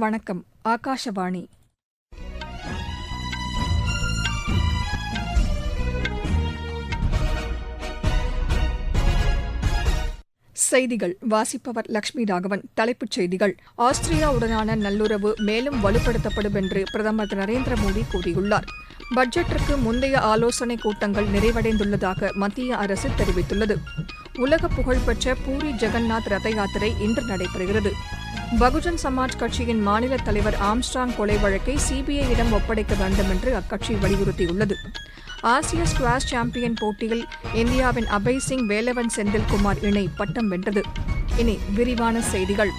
வணக்கம் ஆகாஷவாணி. செய்திகள் வாசிப்பவர் லட்சுமி ராகவன். தலைப்புச் செய்திகள் ஆஸ்திரியாவுடனான நல்லுறவு மேலும் வலுப்படுத்தப்படும் என்று பிரதமர் திரு நரேந்திர மோடி கூறியுள்ளார். பட்ஜெட்டிற்கு முந்தைய ஆலோசனைக் கூட்டங்கள் நிறைவடைந்துள்ளதாக மத்திய அரசு தெரிவித்துள்ளது. உலக புகழ்பெற்ற பூரி ஜெகந்நாத் ரத யாத்திரை இன்று நடைபெறுகிறது. பகுஜன் சமாஜ் கட்சியின் மாநில தலைவர் ஆம்ஸ்ட்ராங் கொலை வழக்கை சிபிஐயிடம் ஒப்படைக்க வேண்டும் என்று அக்கட்சி வலியுறுத்தியுள்ளது. ஆசிய ஸ்குவாஷ் சாம்பியன் போட்டியில் இந்தியாவின் அபய் சிங் வேலவன் செந்தில்குமார் இணை பட்டம் வென்றது. இனி விரிவான செய்திகள்.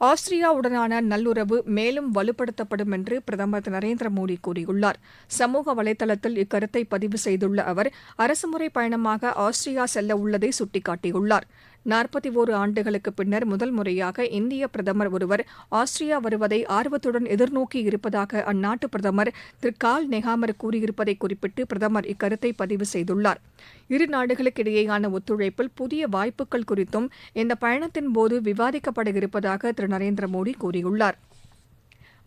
ஆஸ்திரியாவுடனான நல்லுறவு மேலும் வலுப்படுத்தப்படும் என்று பிரதமர் திரு நரேந்திர மோடி கூறியுள்ளார். சமூக வலைதளத்தில் இக்கருத்தை பதிவு செய்துள்ள அவர் அரசுமுறை பயணமாக ஆஸ்திரியா செல்ல உள்ளதை சுட்டிக்காட்டியுள்ளார். நாற்பத்தி ஓரு ஆண்டுகளுக்கு பின்னர் முதல் முறையாக இந்திய பிரதமர் ஒருவர் ஆஸ்திரியா வருவதை ஆர்வத்துடன் எதிர்நோக்கி இருப்பதாக அந்நாட்டு பிரதமர் திரு கால் நெகாமர் கூறியிருப்பதை குறிப்பிட்டு பிரதமர் இக்கருத்தை பதிவு செய்துள்ளார். இரு நாடுகளுக்கிடையேயான ஒத்துழைப்பில் புதிய வாய்ப்புகள் குறித்தும் இந்த பயணத்தின் போது விவாதிக்கப்பட இருப்பதாக திரு நரேந்திர மோடி கூறியுள்ளார்.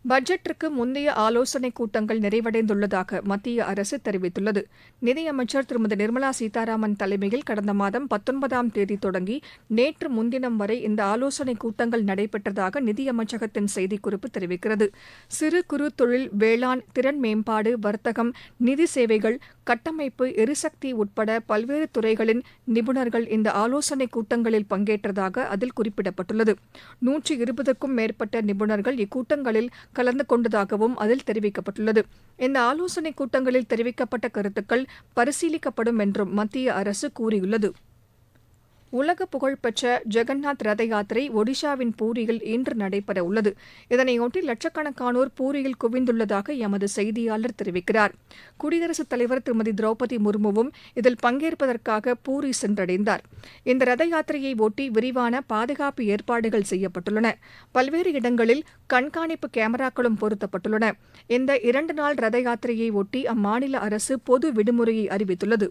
பட்ஜெட்டிற்கு முந்தைய ஆலோசனைக் கூட்டங்கள் நிறைவடைந்துள்ளதாக மத்திய அரசு தெரிவித்துள்ளது. நிதியமைச்சர் திருமதி நிர்மலா சீதாராமன் தலைமையில் கடந்த மாதம் பத்தொன்பதாம் தேதி தொடங்கி நேற்று முன்தினம் வரை இந்த ஆலோசனைக் கூட்டங்கள் நடைபெற்றதாக நிதியமைச்சகத்தின் செய்திக்குறிப்பு தெரிவிக்கிறது. சிறு குறு தொழில் வேளாண் திறன் மேம்பாடு வர்த்தகம் நிதி சேவைகள் கட்டமைப்பு எரிசக்தி உட்பட பல்வேறு துறைகளின் நிபுணர்கள் இந்த ஆலோசனைக் கூட்டங்களில் பங்கேற்றதாக அதில் குறிப்பிடப்பட்டுள்ளது. நூற்றி இருபதுக்கும் மேற்பட்ட நிபுணர்கள் இக்கூட்டங்களில் கலந்து கொண்டதாகவும் அதில் தெரிவிக்கப்பட்டுள்ளது. இந்த ஆலோசனைக் கூட்டங்களில் தெரிவிக்கப்பட்ட கருத்துக்கள் பரிசீலிக்கப்படும் என்றும் மத்திய அரசு கூறியுள்ளது. உலக புகழ்பெற்ற ஜெகந்நாத் ரத யாத்திரை ஒடிஷாவின் பூரியில் இன்று நடைபெற உள்ளது இதனையொட்டி லட்சக்கணக்கானோர் பூரியில் குவிந்துள்ளதாக எமது செய்தியாளர் தெரிவிக்கிறார். குடியரசுத் தலைவர் திருமதி திரௌபதி முர்முவும் இதில் பங்கேற்பதற்காக பூரி சென்றடைந்தார். இந்த ரத யாத்திரையை ஒட்டி விரிவான பாதுகாப்பு ஏற்பாடுகள் செய்யப்பட்டுள்ளன. பல்வேறு இடங்களில் கண்காணிப்பு கேமராக்களும் பொருத்தப்பட்டுள்ளன. இந்த இரண்டு நாள் ரத யாத்திரையை ஒட்டி அம்மாநில அரசு பொது விடுமுறையை அறிவித்துள்ளது.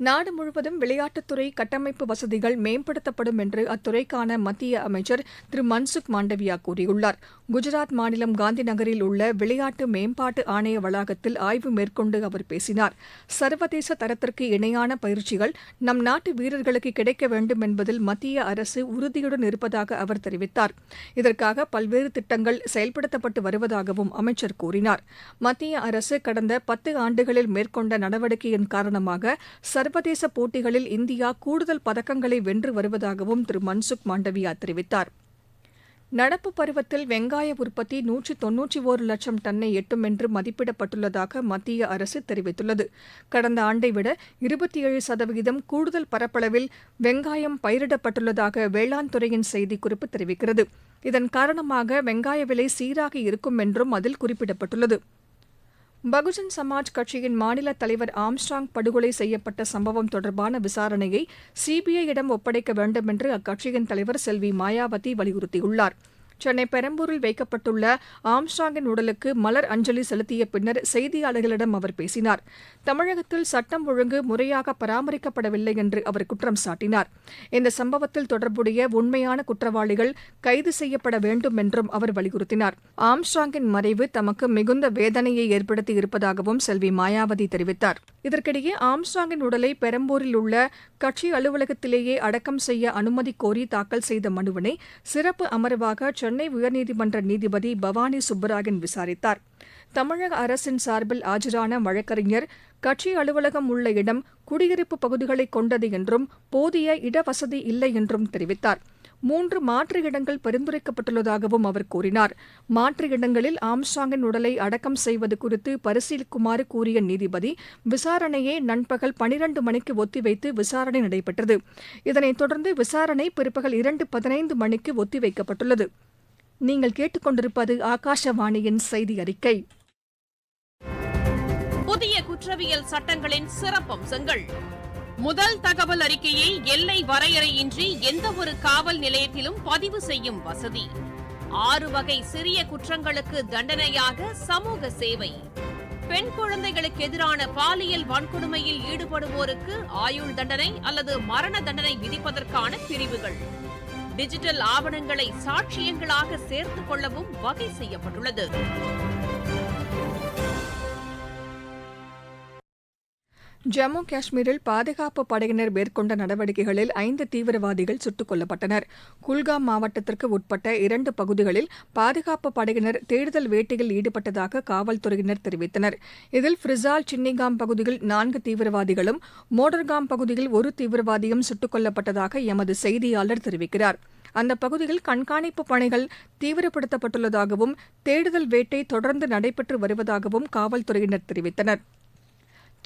நாடு முழுவதும் விளையாட்டுத்துறை கட்டமைப்பு வசதிகள் மேம்படுத்தப்படும் என்று அத்துறைக்கான மத்திய அமைச்சர் திரு மன்சுக் மாண்டவியா கூறியுள்ளார். குஜராத் மாநிலம் காந்தி நகரில் உள்ள விளையாட்டு மேம்பாட்டு ஆணைய வளாகத்தில் ஆய்வு மேற்கொண்டு அவர் பேசினார். சர்வதேச தரத்திற்கு இணையான பயிற்சிகள் நம் நாட்டு வீரர்களுக்கு கிடைக்க வேண்டும் என்பதில் மத்திய அரசு உறுதியுடன் இருப்பதாக அவர் தெரிவித்தார். இதற்காக பல்வேறு திட்டங்கள் செயல்படுத்தப்பட்டு வருவதாகவும் அமைச்சர் கூறினார். மத்திய அரசு கடந்த பத்து ஆண்டுகளில் மேற்கொண்ட நடவடிக்கையின் காரணமாக சர்வதேச போட்டிகளில் இந்தியா கூடுதல் பதக்கங்களை வென்று வருவதாகவும் திரு மன்சுக் மாண்டவியா தெரிவித்தார். நடப்பு பருவத்தில் வெங்காய உற்பத்தி நூற்றி தொன்னூற்றி ஒரு லட்சம் டன்னை எட்டும் என்று மதிப்பிடப்பட்டுள்ளதாக மத்திய அரசு தெரிவித்துள்ளது. கடந்த ஆண்டை விட இருபத்தி ஏழு சதவிகிதம் கூடுதல் பரப்பளவில் வெங்காயம் பயிரிடப்பட்டுள்ளதாக வேளாண் துறையின் செய்திக்குறிப்பு தெரிவிக்கிறது. இதன் காரணமாக வெங்காய விலை சீராக இருக்கும் என்றும் அதில் குறிப்பிடப்பட்டுள்ளது. பகுஜன் சமாஜ் கட்சியின் மாநில தலைவர் ஆம்ஸ்ட்ராங் படுகொலை செய்யப்பட்ட சம்பவம் தொடர்பான விசாரணையை சிபிஐயிடம் ஒப்படைக்க வேண்டும் என்று அக்கட்சியின் தலைவர் செல்வி மாயாவதி வலியுறுத்தியுள்ளார். சென்னை பெரம்பூரில் வைக்கப்பட்டுள்ள ஆம்ஸ்டாங்கின் உடலுக்கு மலர் அஞ்சலி செலுத்திய பின்னர் செய்தியாளர்களிடம் அவர் பேசினார். தமிழகத்தில் சட்டம் ஒழுங்கு முறையாக பராமரிக்கப்படவில்லை என்று அவர் குற்றம் சாட்டினார். இந்த சம்பவத்தில் தொடர்புடைய உண்மையான குற்றவாளிகள் கைது செய்யப்பட வேண்டும் என்றும் அவர் வலியுறுத்தினார். ஆம்ஸ்டாங்கின் மறைவு தமக்கு மிகுந்த வேதனையை ஏற்படுத்தி இருப்பதாகவும் செல்வி மாயாவதி தெரிவித்தார். இதற்கிடையே ஆம்ஸ்டாங்கின் உடலை பெரம்பூரில் உள்ள கட்சி அலுவலகத்திலேயே அடக்கம் செய்ய அனுமதி கோரி தாக்கல் செய்த மனுவினை சிறப்பு அமர்வாக சென்னை சென்னை உயர்நீதிமன்ற நீதிபதி பவானி சுப்பராயன் விசாரித்தார். தமிழக அரசின் சார்பில் ஆஜரான வழக்கறிஞர் கட்சி அலுவலகம் உள்ள இடம் குடியிருப்பு பகுதிகளை கொண்டது என்றும் போதிய இடவசதி இல்லை என்றும் தெரிவித்தார். மூன்று மாற்று இடங்கள் பரிந்துரைக்கப்பட்டுள்ளதாகவும் அவர் கூறினார். மாற்று இடங்களில் ஆம்சாங்கின் உடலை அடக்கம் செய்வது குறித்து பரிசீலிக்குமாறு கூறிய நீதிபதி விசாரணையை நண்பகல் பனிரண்டு மணிக்கு ஒத்திவைத்து விசாரணை நடைபெற்றது. இதனைத் தொடர்ந்து விசாரணை பிற்பகல் இரண்டு பதினைந்து மணிக்கு ஒத்திவைக்கப்பட்டுள்ளது. நீங்கள் கேட்டுக்கொண்டிருப்பது ஆகாஷவாணியின் செய்தி அறிக்கை புதிய குற்றவியல் சட்டங்களின் சிறப்பம்சங்கள். முதல் தகவல் அறிக்கையை எல்லை வரையறையின்றி எந்தவொரு காவல் நிலையத்திலும் பதிவு செய்யும் வசதி. ஆறு வகை சிறிய குற்றங்களுக்கு தண்டனையாக சமூக சேவை. பெண் குழந்தைகளுக்கு எதிரான பாலியல் வன்கொடுமையில் ஈடுபடுவோருக்கு ஆயுள் தண்டனை அல்லது மரண தண்டனை விதிப்பதற்கான பிரிவுகள். டிஜிட்டல் ஆவணங்களை சாட்சியங்களாக சேர்த்துக் கொள்ளவும் வகை செய்யப்பட்டுள்ளது. ஜம்மு காஷ்மீரில் பாதுகாப்பு படையினர் மேற்கொண்ட நடவடிக்கைகளில் ஐந்து தீவிரவாதிகள் சுட்டுக் கொல்லப்பட்டனர். குல்காம் மாவட்டத்திற்கு உட்பட்ட இரண்டு பகுதிகளில் பாதுகாப்பு படையினர் தேடுதல் வேட்டையில் ஈடுபட்டதாக காவல்துறையினர் தெரிவித்தனர். இதில் ஃபிரிசால் சின்னிகாம் பகுதியில் நான்கு தீவிரவாதிகளும் மோடர்காம் பகுதியில் ஒரு தீவிரவாதியும் சுட்டுக் கொல்லப்பட்டதாக எமது செய்தியாளர் தெரிவிக்கிறார். அந்த பகுதியில் கண்காணிப்பு பணிகள் தீவிரப்படுத்தப்பட்டுள்ளதாகவும் தேடுதல் வேட்டை தொடர்ந்து நடைபெற்று வருவதாகவும் காவல்துறையினர் தெரிவித்தனர்.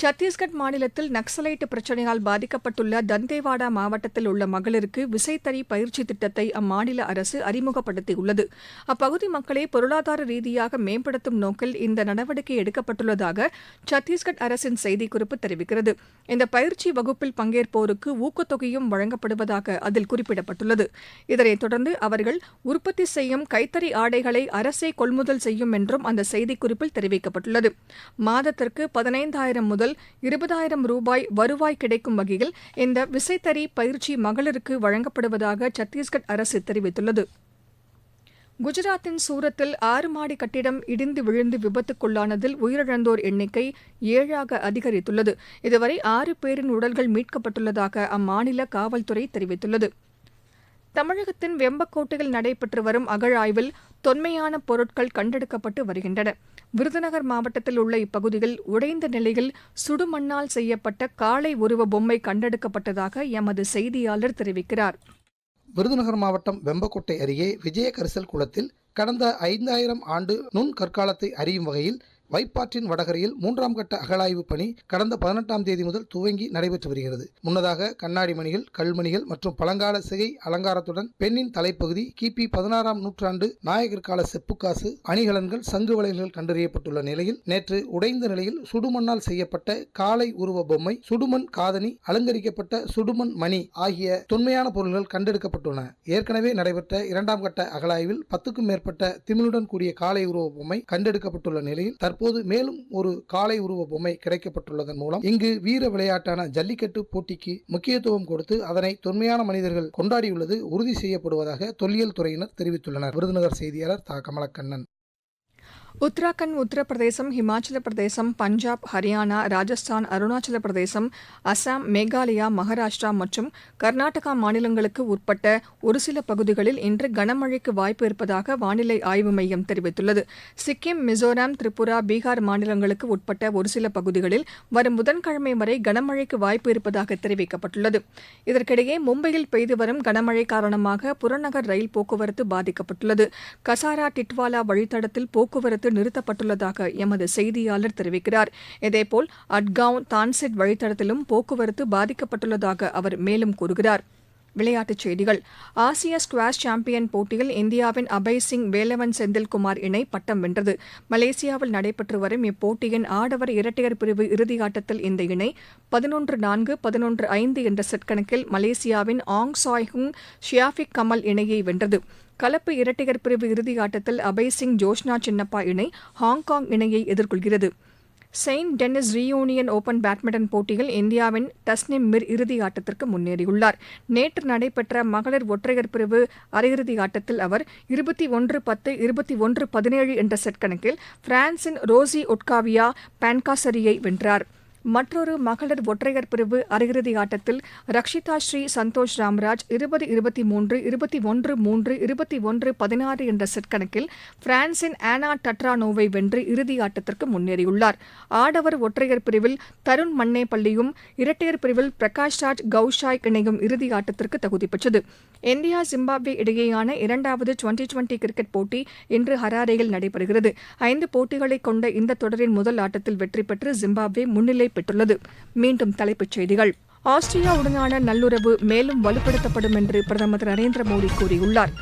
சத்தீஸ்கட் மாநிலத்தில் நக்சலைட் பிரச்சினையால் பாதிக்கப்பட்டுள்ள தந்தேவாடா மாவட்டத்தில் உள்ள மகளிருக்கு விசைத்தறி பயிற்சி திட்டத்தை அம்மாநில அரசு அறிமுகப்படுத்தியுள்ளது. அப்பகுதி மக்களை பொருளாதார ரீதியாக மேம்படுத்தும் நோக்கில் இந்த நடவடிக்கை எடுக்கப்பட்டுள்ளதாக சத்தீஸ்கட் அரசின் செய்திக்குறிப்பு தெரிவிக்கிறது. இந்த பயிற்சி வகுப்பில் பங்கேற்போருக்கு ஊக்கத்தொகையும் வழங்கப்படுவதாக அதில் குறிப்பிடப்பட்டுள்ளது. இதனைத் தொடர்ந்து அவர்கள் உற்பத்தி செய்யும் கைத்தறி ஆடைகளை அரசே கொள்முதல் செய்யும் என்றும் அந்த செய்திக்குறிப்பில் தெரிவிக்கப்பட்டுள்ளது. மாதத்திற்கு பதினைந்தாயிரம் முதல் முதல் இருபதாயிரம் ரூபாய் வருவாய் கிடைக்கும் வகையில் இந்த விசைத்தறி பயிற்சி மகளிருக்கு வழங்கப்படுவதாக சத்தீஸ்கர் அரசு தெரிவித்துள்ளது. குஜராத்தின் சூரத்தில் ஆறு மாடி கட்டிடம் இடிந்து விழுந்து விபத்துக்குள்ளானதில் உயிரிழந்தோர் எண்ணிக்கை ஏழாக அதிகரித்துள்ளது. இதுவரை ஆறு பேரின் உடல்கள் மீட்கப்பட்டுள்ளதாக அம்மாநில காவல்துறை தெரிவித்துள்ளது. தமிழகத்தின் வெம்பக்கோட்டையில் நடைபெற்று வரும் அகழாய்வில் தொன்மையான பொருட்கள் கண்டெடுக்கப்பட்டு வருகின்றன. விருதுநகர் மாவட்டத்தில் உள்ள இப்பகுதியில் உடைந்த நிலையில் சுடுமண்ணால் செய்யப்பட்ட காளை உருவ பொம்மை கண்டெடுக்கப்பட்டதாக எமது செய்தியாளர் தெரிவிக்கிறார். விருதுநகர் மாவட்டம் வெம்பக்கோட்டை அருகே விஜயகரிசல் குளத்தில் கடந்த ஐந்தாயிரம் ஆண்டு நுண் கற்காலத்தை அறியும் வகையில் வைப்பாற்றின் வடகரையில் மூன்றாம் கட்ட அகழாய்வு பணி கடந்த பதினெட்டாம் தேதி முதல் துவங்கி நடைபெற்று வருகிறது. முன்னதாக கண்ணாடி மணிகள் கல்மணிகள் மற்றும் பழங்கால சிகை அலங்காரத்துடன் பெண்ணின் தலைப்பகுதி கிபி பதினாறாம் நூற்றாண்டு நாயகர் கால செப்புக்காசு அணிகலன்கள் சங்கு வளையல்கள் கண்டறியப்பட்டுள்ள நிலையில் நேற்று உடைந்த நிலையில் சுடுமண்ணால் செய்யப்பட்ட காலை உருவ பொம்மை சுடுமண் காதணி அலங்கரிக்கப்பட்ட சுடுமண் மணி ஆகிய தொன்மையான பொருள்கள் கண்டெடுக்கப்பட்டுள்ளன. ஏற்கனவே நடைபெற்ற இரண்டாம் கட்ட அகழாய்வில் பத்துக்கும் மேற்பட்ட திமிழுடன் கூடிய காலை உருவ பொம்மை கண்டெடுக்கப்பட்டுள்ள நிலையில் தற்போது மேலும் ஒரு காளை உருவ பொம்மை கிடைக்கப்பட்டுள்ளதன் மூலம் இங்கு வீர விளையாட்டான ஜல்லிக்கட்டு போட்டிக்கு முக்கியத்துவம் கொடுத்து அதனை தொன்மையான மனிதர்கள் கொண்டாடியுள்ளது உறுதி செய்யப்படுவதாக தொல்லியல் துறையினர் தெரிவித்துள்ளனர். விருதுநகர் செய்தியாளர் தா. கமலக்கண்ணன். உத்தராகண்ட் உத்தரப்பிரதேசம் ஹிமாச்சல பிரதேசம் பஞ்சாப் ஹரியானா ராஜஸ்தான் அருணாச்சல பிரதேசம் அசாம் மேகாலயா மகாராஷ்டிரா மற்றும் கர்நாடகா மாநிலங்களுக்கு உட்பட்ட ஒரு சில பகுதிகளில் இன்று கனமழைக்கு வாய்ப்பு இருப்பதாக வானிலை ஆய்வு மையம் தெரிவித்துள்ளது. சிக்கிம் மிசோராம் திரிபுரா பீகார் மாநிலங்களுக்கு உட்பட்ட ஒரு சில பகுதிகளில் வரும் புதன்கிழமை வரை கனமழைக்கு வாய்ப்பு இருப்பதாக தெரிவிக்கப்பட்டுள்ளது. இதற்கிடையே மும்பையில் பெய்து வரும் கனமழை காரணமாக புறநகர் ரயில் போக்குவரத்து பாதிக்கப்பட்டுள்ளது. கசாரா டிட்வாலா வழித்தடத்தில் போக்குவரத்து நிறுத்தப்பட்டுள்ளதாக எமது செய்தியாளர் தெரிவிக்கிறார். இதேபோல் அட்காவ் தான்செட் வழித்தடத்திலும் போக்குவரத்து பாதிக்கப்பட்டுள்ளதாக அவர் மேலும் கூறுகிறார். விளையாட்டுச் செய்திகள். ஆசிய ஸ்குவாஷ் சாம்பியன் போட்டியில் இந்தியாவின் அபய் சிங் வேலவன் செந்தில்குமார் இணை பட்டம் வென்றது. மலேசியாவில் நடைபெற்று வரும் இப்போட்டியின் ஆடவர் இரட்டையர் பிரிவு இறுதியாட்டத்தில் இந்த இணை பதினொன்று நான்கு பதினொன்று ஐந்து என்ற செட் கணக்கில் மலேசியாவின் ஆங் சாய் ஹுங் ஷியாஃபிக் கமல் இணையை வென்றது. கலப்பு இரட்டையர் பிரிவு இறுதியாட்டத்தில் அபய் சிங் ஜோஷ்னா சின்னப்பா இணை ஹாங்காங் இணையை எதிர்கொள்கிறது. Saint Denis Reunion Open badminton போட்டியில் இந்தியாவின் தஸ்னிம் மிர் இறுதி ஆட்டத்திற்கு முன்னேறியுள்ளார். நேற்று நடைபெற்ற மகளிர் ஒற்றையர் பிரிவு அரையிறுதி ஆட்டத்தில் அவர் இருபத்தி ஒன்று பத்து இருபத்தி ஒன்று பதினேழு என்ற செட் கணக்கில் பிரான்சின் ரோசி ஒட்காவியா பான்காசரியை வென்றார். மற்றொரு மகளிர் ஒற்றையர் பிரிவு அரையிறுதி ஆட்டத்தில் ரக்ஷிதா ஸ்ரீ சந்தோஷ் ராம்ராஜ் இருபது இருபத்தி மூன்று இருபத்தி ஒன்று மூன்று இருபத்தி ஒன்று பதினாறு என்ற செட் கணக்கில் பிரான்சின் ஆனா டட்ரானோவை வென்று இறுதி ஆட்டத்திற்கு முன்னேறியுள்ளார். ஆடவர் ஒற்றையர் பிரிவில் தருண் மன்னேபள்ளியும் இரட்டையர் பிரிவில் பிரகாஷ் ராஜ் கௌஷாய் இணையும் இறுதி ஆட்டத்திற்கு தகுதி பெற்றது. இந்தியா ஜிம்பாப்வே இடையேயான இரண்டாவது டுவெண்டி டுவெண்டி கிரிக்கெட் போட்டி இன்று ஹராரேயில் நடைபெறுகிறது. ஐந்து போட்டிகளை கொண்ட இந்த தொடரின் முதல் ஆட்டத்தில் வெற்றி பெற்று ஜிம்பாப்வே முன்னிலை பெற்றுள்ளது. மீண்டும் தலைப்புச் செய்திகள். ஆஸ்திரியாவுடனான நல்லுறவு மேலும் வலுப்படுத்தப்படும் என்று பிரதமர் திரு நரேந்திர மோடி கூறியுள்ளார்.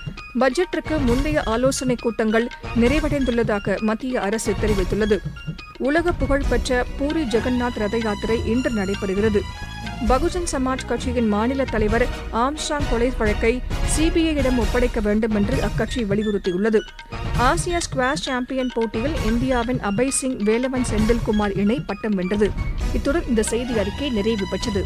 பட்ஜெட்டிற்கு முந்தைய ஆலோசனைக் கூட்டங்கள் நிறைவடைந்துள்ளதாக மத்திய அரசு தெரிவித்துள்ளது. உலக புகழ்பெற்ற பூரி ஜெகநாத் ரத யாத்திரை இன்று நடைபெறுகிறது. பகுஜன் சமாஜ் கட்சியின் மாநில தலைவர் ஆம்ஸ்டாங் கொலை வழக்கை சிபிஐயிடம் ஒப்படைக்க வேண்டும் என்று அக்கட்சி வலியுறுத்தியுள்ளது. ஆசிய ஸ்குவாஷ் சாம்பியன் போட்டியில் இந்தியாவின் அபய் சிங் வேலவன் செந்தில்குமார் இணை பட்டம் வென்றது. இத்துடன் இந்த செய்தி அறிக்கை நிறைவு பெற்றது.